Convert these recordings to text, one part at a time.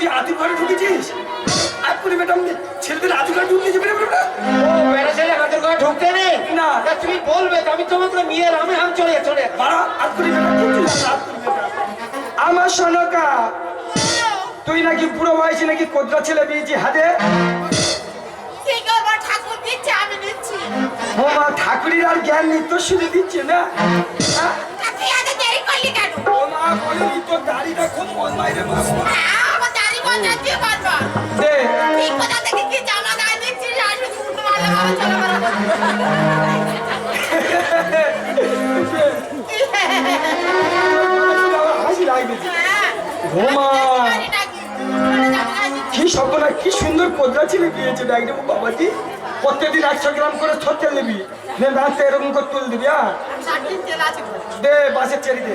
তুই আদি ঘরে ঢুকেছিস? আর করে ম্যাডাম ছেলেদের আদি ঘরে ঢুকতে যাবে না ও মেরে ছেলে আমাদের ঘরে ঢুকতে নেই? না। তুমি বলবে আমি তোমাকে নিয়ে আমি হাম চলে চলে। বাড়া আর করে ম্যাডাম ঢুকছিস আমার সোনকা তুই নাকি বুড়ো বয়সে নাকি কোদরা ছেলে পেয়েছি হাতে ঠিক ঠাকুর দিচ্ছে আমি নিচ্ছি। ও মা ঠাকুরের আর জ্ঞান নিত্য শুনে দিচ্ছে না? কি সুন্দর কোদরা ডাক ব্যাগটা বাবাজি। প্রত্যেকদিন একশো গ্রাম করে নিবি। নে দাঁতটা এরকম করে তুল দিবি হ্যাঁ তেল। দে বাসের চেরি দে।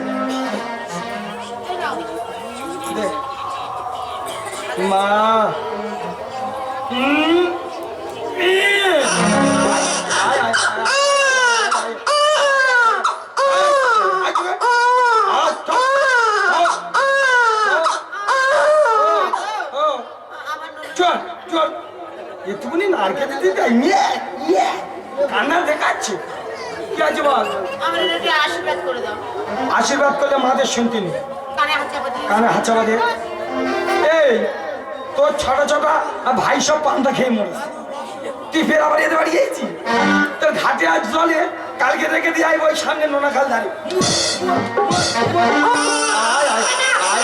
মা। হুম একটুখানি নারকেল দিতে কান্না দেখাচ্ছে। কি আছে বল? আশীর্বাদ করে দাও। আশীর্বাদ করলে মাদের শুনতে নি কানে হাত চাপা দিয়ে। কানে হাত চাপা দে এই তোর ছোট ছোট ভাই সব পান্তা খেয়ে মরেছে। তুই ফের আবার এতে বাড়ি গেছি তোর ঘাটে আজ জলে কালকে রেখে দিয়ে আইব ওই সামনে নোনা খাল ধারে। আয়, আয়, আয়।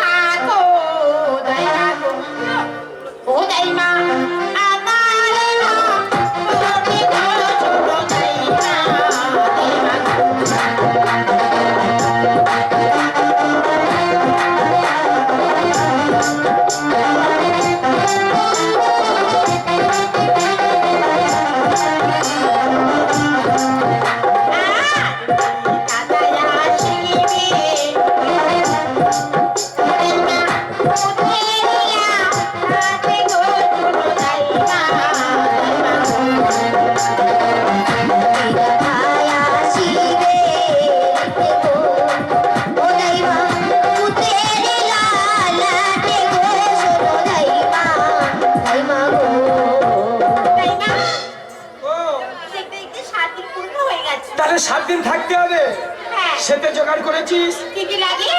হ্যাঁ সেতে জোগাড় করেছিস? কি কি লাগে?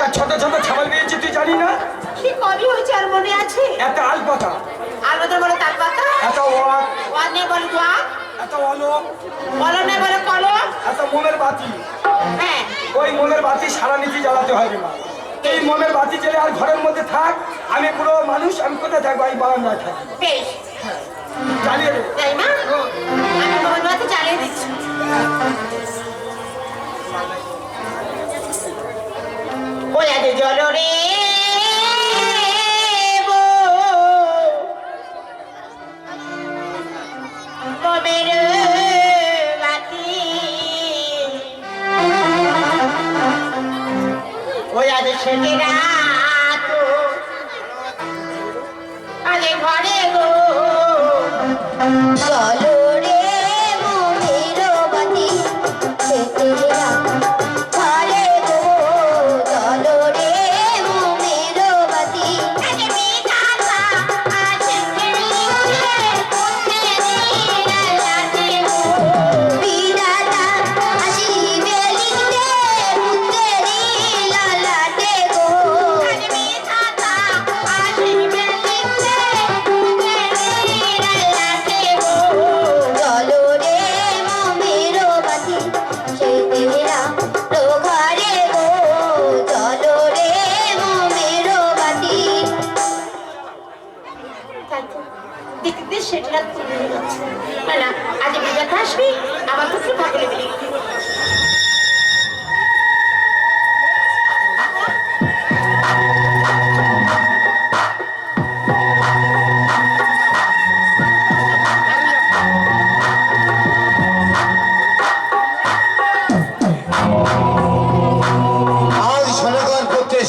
তা ছোট ছোট ছাগল পেয়েছি তুই জানি না? কি কবি হয়েছে আর মনে আছে? এত আলপাতা। আলপাতা বলে তাল পাতা এত ওয়াক। ওয়ানে বলে দোয়া এত অলক কলমে বলে কলম? এত মোমের বাতি। হ্যাঁ। ওই মোমের বাতি সারা নিচে জ্বালাতে হবে না এই মোমের বাতি জ্বেলে আর ঘরের মধ্যে থাক আমি পুরো মানুষ আমি কোথায় থাকব? আমি বারান্দায় থাকি বেশ।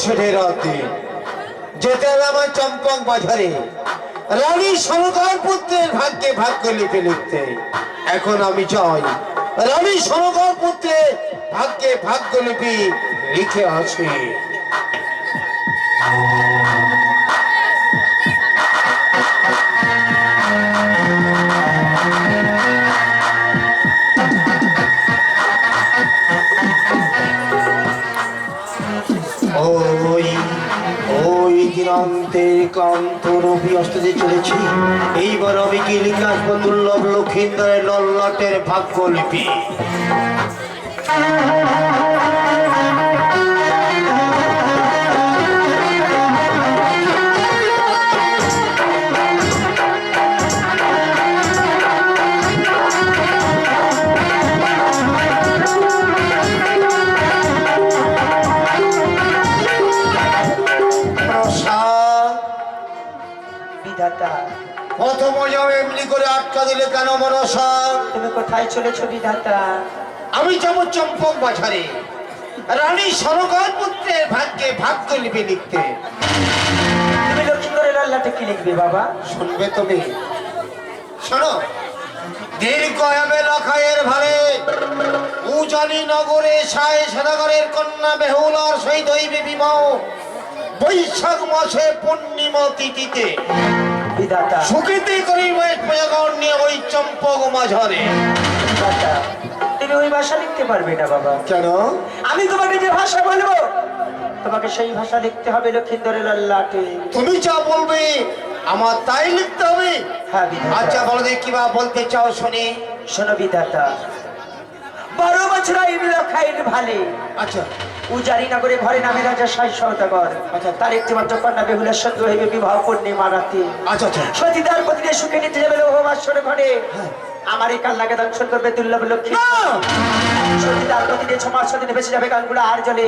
সেটে রাতে। পুত্রের ভাগ্যে ভাগ্য লিখে লিখতে। এখন আমি চাই, রানী সনগর পুত্রে ভাগ্যে ভাগ্য লিপি লিখে আছে। ওই দিনান্তের ক্লান্ত রবি অস্ততে চলেছি। এইবার আমি কি লিখাস লক্ষিন্দরের লল্লটের ভাগ্য লিপি বিধাতা। মজা এমনি করে আটকা দিলে কেন মনসা তুমি কোথায় চলেছো বিধাতা? আমি যাব চম্পক বাজারে রানী সনগর পুত্রের ভাগ্যে ভাগ্য লিপি লিখতে। তুমি আল্লাহটা কি লিখবে বাবা? শুনবে তুমি। শোনো দীর্ঘ হবে ভারে উজানি নগরে সায় সদাগরের কন্যা বেহুলার সহিত হইবে বিবাহ বৈশাখ মাসে পূর্ণিমা তিথিতে। বিধাতা। সুখীতে করি নিয়ে ওই চম্পক মাঝারে। তুমি ওই ভাষা লিখতে পারবে না বাবা। কেন? আমি তোমাকে যে ভাষা বলব তোমাকে সেই ভাষা লিখতে হবে লক্ষ্মীন্দরের আল্লাহকে তুমি যা বলবে আমার তাই লিখতে হবে। হ্যাঁ আচ্ছা বলো দেখি কিবা বলতে চাও শুনি। শোনো বিধাতা বারো বছর আইন লক্ষাইন ভালে। আচ্ছা। উজারি নগরে ঘরে নামে রাজা সাই সৌদাগর তার একটি মাত্র কন্যা বেহুলের সঙ্গে হইবে বিবাহ পূর্ণিমা রাতে। আচ্ছা আচ্ছা। সতীদার পতিকে সুখে নিতে যাবে লোহবাসরে ঘরে। আমার এই কান্নাকে দর্শন করবে দুর্লভ লক্ষ্মী। সতীদার পতিকে ছমাস সদিনে বেঁচে যাবে গানগুলো আর জলে।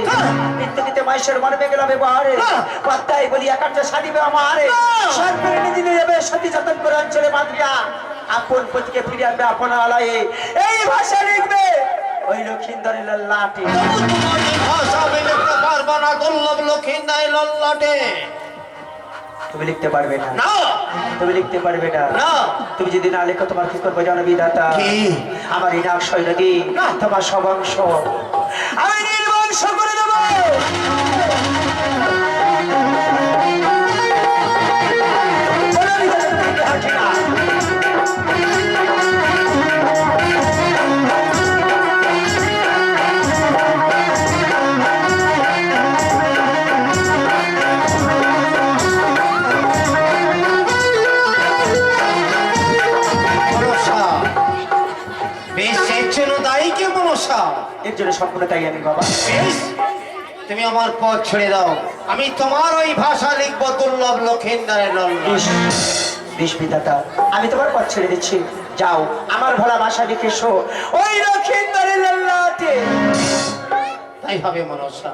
মৃত্যু দিতে মাইশের মর্মে গেল ব্যবহারে। পদ্মায় বলি একান্ত সাদিবে আমার। সরকারে নিয়ে যাবে সতী যতন করে অঞ্চলে মাতৃয়া আপন পতিকে ফিরে আনবে আপন আলয়ে। এই ভাষা লিখবে ওই লক্ষ্মীন্দরের লাঠি। লিখতে পারব না দুর্লভ লল্লটে। তুমি লিখতে পারবে না। তুমি লিখতে পারবে না। তুমি যদি না লেখো তোমার কি করব জানো বিধাতা? আমার এই নাক নদী না। তোমার সবংশ। আমি নির্বংশ করে দেব। জন্য সম্পূর্ণ তাই আমি বাবা। তুমি আমার পথ ছেড়ে দাও। আমি তোমার ওই ভাষা লিখব দুর্লভ লক্ষিন্দারের বিষ বিধাতা, আমি তোমার পথ ছেড়ে দিচ্ছি। যাও, আমার ভোলা ভাষা লিখে শো। ওই লক্ষিন্দরের তাই হবে মনসা।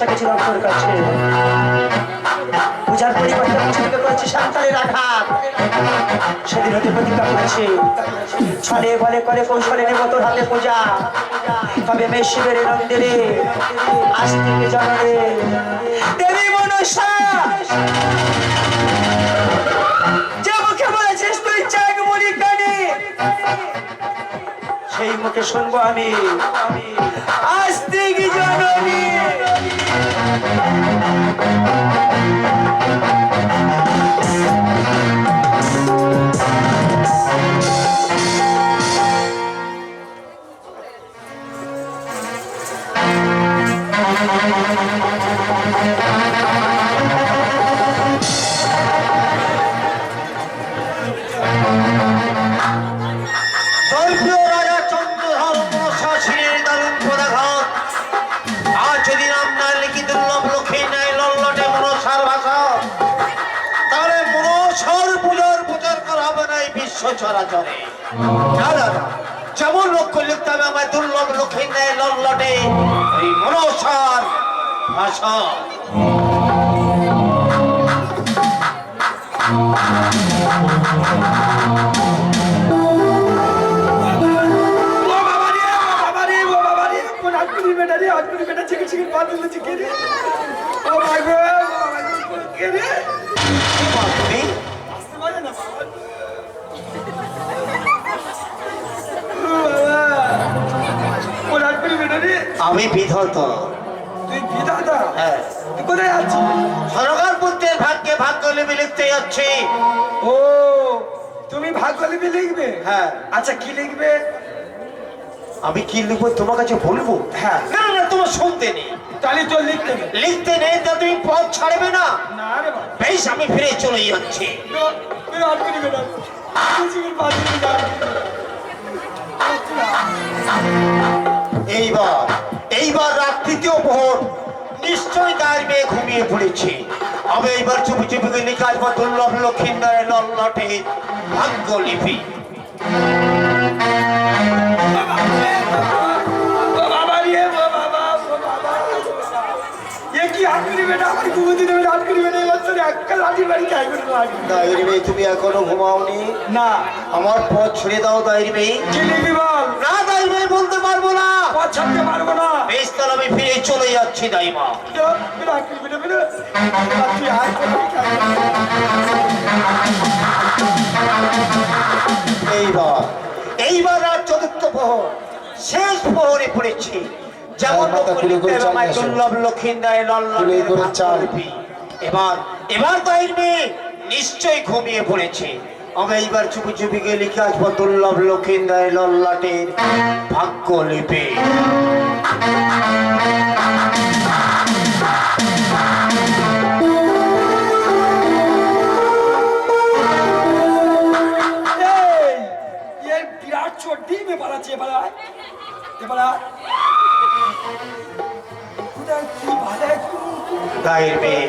একটি কুস্তির আশা গেছিল আপনার কাছে পূজার পরিবর্তে প্রচলিত করেছে সান্তালের আঘাত। সেদিন হতে প্রতিজ্ঞা করেছে ছলে বলে করে কৌশলে নেব তোর হাতে পূজা। তবে মেয়ে শিবের নন্দিরে আজ থেকে জনরে। দেবী মনসা, যে মুখে বলেছিস তুই চাক বলি কানে, সেই মুখে শুনব আমি। আজ থেকে জননী তোর প্রিয় যেমন লক্ষ্য লিখতে হবে আমার দুর্লভ লক্ষ্মী নেয় লল্লটে এই মনসার ভাষা। ও বাবা আমি বিধত তুই বিধাতা? হ্যাঁ। তুই কোথায় আছিস? সরকার পুত্রের ভাগ্যে ভাগ্য লিপি লিখতে যাচ্ছি। ও তুমি ভাগ্য লিপি লিখবে? হ্যাঁ। আচ্ছা কি লিখবে? আমি কি লিখব? তোমার কাছে বলব? হ্যাঁ। না না, তোমার শুনতে নেই। তাহলে তোর লিখতে নেই। লিখতে নেই তো তুমি পথ ছাড়বে না? না রে বেশ আমি ফিরে চলে যাচ্ছি। এইবার এইবার রাত তৃতীয় প্রহর নিশ্চয় তার মেয়ে ঘুমিয়ে পড়েছে। আমি এইবার চুপি চুপি করে লিখে আসব দুর্লভ লক্ষিন্দারের লল্লটে ভাগ্য আমার ঘুমোতে দেবে এবার তোর একটা বাড়ি তুমি এখনও ঘুমাওনি? না। আমার পথ ছুড়ে দাও কি বল। না দায়ের বলতে পারব না। পথ ছাড়তে পারব না। বেশ তাহলে আমি ফিরে চলে যাচ্ছি দাইমা। তুই আয় এইবার এইবার চতুর্থ প্রহর শেষ প্রহরে পড়েছি। যেমন। দুর্লভ লক্ষিন্দায় এবার এবার মেয়ে নিশ্চয়ই ঘুমিয়ে পড়েছে। আমি এইবার চুপি চুপি গিয়ে লিখে আসব দুর্লভ লক্ষিন্দায় লল্লাটের ভাগ্য লিপি। বিরাট পালাচ্ছে এবার গায়ের মেয়ে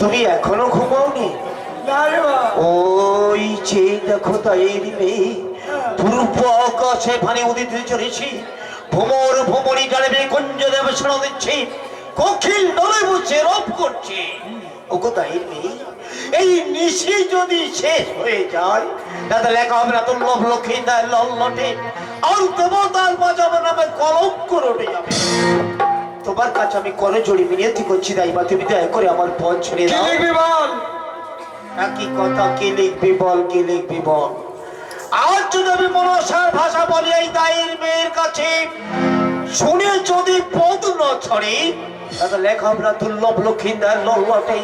তুমি এখনও ঘুমাওনি? ওই যে দেখো তাইর মেয়ে পূর্ব আকাশে পানি উদিত চলেছি। ভ্রমর ভ্রমণী ডালে কুঞ্জ দেব শোনা দিচ্ছে। কখিল দলে বসে রব করছে। ওগো তাইর মেয়ে, এই নিশি যদি শেষ হয়ে যায় তাতে লেখা হবে না, দুর্লভ লক্ষ্মী লল্লটে আর দেবতার বাজাবে নামে কলঙ্ক রটে যাবে। তোমার কাছে আমি করে জড়ি মিনিয়তি করছি দাইবা তুমি দয়া করে আমার পথ ছেড়ে দাও। একই কথা কি লিখবি বল কি লিখবি বল? আজ যদি আমি মনসার ভাষা বলি এই দায়ের মেয়ের কাছে শুনে যদি পদ ন ছড়ে তাহলে লেখা আমরা দুর্লভ লক্ষিন্দার লল্লটে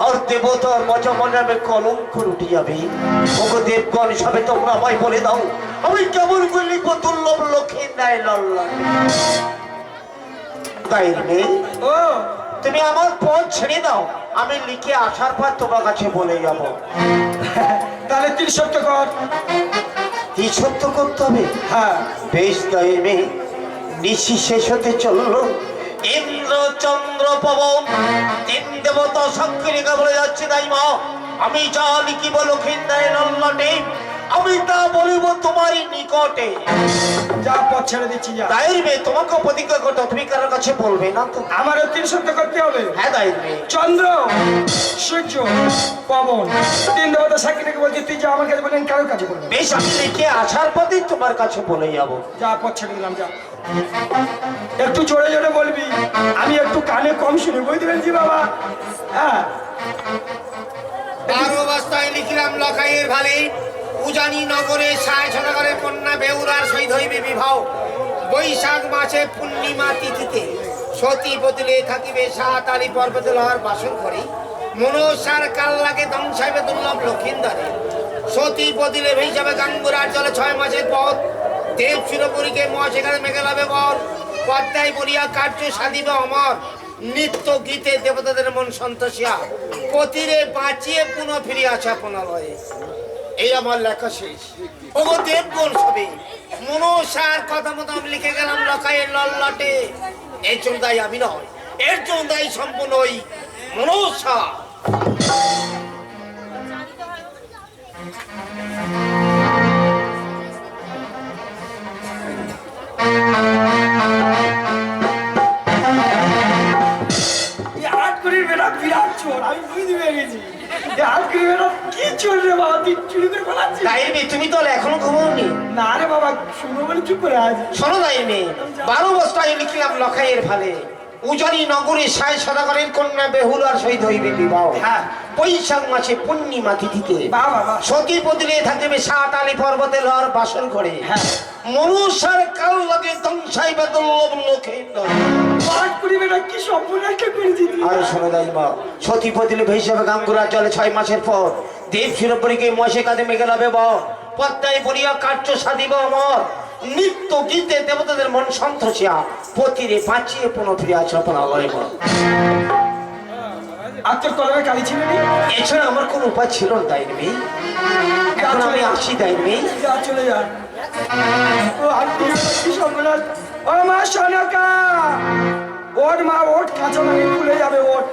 আর দেবতার মজা মনে নামে কলঙ্ক উঠে যাবে। ওগো দেবগণ সবে তোমরা আমায় বলে দাও আমি কেমন করে লিখব দুর্লভ লক্ষ্মী লক্ষিন্দার লল্লটে দায়ের মেয়ে ও। তুমি আমার পথ ছেড়ে দাও। আমি লিখে আসার পর তোমার কাছে বলে যাব। তাহলে তিন সত্য কর? কি সত্য করতে হবে? হ্যাঁ। বেশ দয়েমে নিশি শেষ হতে চলল। ইন্দ্র চন্দ্র পবন তিন দেবতা সক্রিয় বলে যাচ্ছে তাই মা আমি যা লিখিব লক্ষিন্দায় লল্লটে আমি তা বলিব তোমারই নিকটে। যা পথ ছেড়ে দিচ্ছি যা। দায়ের মেয়ে তোমাকে প্রতিজ্ঞা করতে তুমি কারোর কাছে বলবে না তো? আমারও তিন সত্য করতে হবে। হ্যাঁ দায়ের মেয়ে। চন্দ্র সূর্য পবন তিন দেবতা সাক্ষী থেকে বলছি তুই যা আমার কাছে বলেন কারোর কাছে বলবেন বেশ আমি লিখে আসার পথেই তোমার কাছে বলে যাব। যা পথ ছেড়ে দিলাম যা। একটু জোরে জোরে বলবি আমি একটু কানে কম শুনি বুঝতে পেরেছি বাবা? হ্যাঁ। আর অবস্থায় লিখিলাম লখাইয়ের ভালে। উজানি নগরে সায় সদাগরের কন্যা বেউরার সহিত হইবে বিবাহ। বৈশাখ মাসে পূর্ণিমা তিথিতে সতী বদলে থাকিবে সাত আলী পর্বতে লহার বাসন করে মনসার কাল লাগে ধ্বংসাইবে দুর্লভ লক্ষিন্দারে। সতী বদিলে ভেসাবে গাঙ্গুরার জলে ছয় মাসের পথ। দেব চিরপুরীকে মহ সেখানে মেঘেলাবে বর। পদ্মায় বলিয়া কার্য সাধিবে অমর। নিত্য গীতে দেবতাদের মন সন্তোষিয়া। পতিরে বাঁচিয়ে পুনঃ ফিরে আসা পুনলয়ে এই আমার লেখা শেষ। ওগো দেবগণ ছবি মনসার কথা মতো আমি লিখে গেলাম লকায়ে লল্লাটে। এর জন্য দায়ী আমি নয় এর জন্য দায়ী সম্পূর্ণ ওই মনসা। আমি বুঝতে পেরেছি কি বেটা কি চলবে বাবা? তুই চুরি করে পালাচ্ছিস? দায়ের তুমি তো এখনও ঘুমোনি না রে বাবা শুনো বলে চুপ করে আজ শোনো দায়ের বারো বস্তায় লিখলাম লখাইয়ের ফালে উজানি নগরে সায় সদাগরের কন্যা বেহুল আর শহীদ হইবে বিবাহ। হ্যাঁ। বৈশাখ মাসে পূর্ণিমা তিথিতে সতী বদলে থাকিবে সাত আলী পর্বতে লহর বাসন করে হ্যাঁ। মনুষ্যার কাল লাগে ধ্বংসাইবে দুর্লভ লোকে পাঠ করি বেটা কি তুই আর শোনো দাইমা সতী বদলে ভেসে গাঙ্গুরা চলে ছয় মাসের পর। দেব শিরোপরীকে মশে কাঁধে মেঘে লাভে ব পদ্মায় বলিয়া কার্য সাধিব অমর। নিত্য গীতে দেবতাদের মন সন্তোষিয়া পতিরে বাঁচিয়ে পুনঃ ফিরে আচরপনা করিব আর তোর কলমে কালি ছিল এছাড়া আমার কোনো উপায় ছিল না তাই নেই এখন আমি আসি তাই নেই চলে যা। ও আর কি বেটা কি সম্পূর্ণ ও মা ওট কাঁচা লাগে খুলে যাবে ওট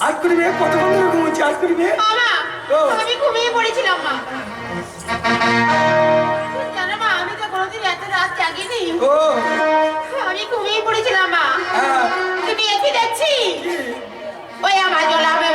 আর করি মেয়ে কতক্ষণ ধরে ঘুমোচ্ছি? আর করি মেয়ে? আমি ঘুমিয়ে পড়েছিলাম মা। আমি তো কোনোদিন এত রাত জাগিনি। ও। আমি ঘুমিয়ে পড়েছিলাম মা। হ্যাঁ। তুমি এসে দেখছি ওই আমার জলাবে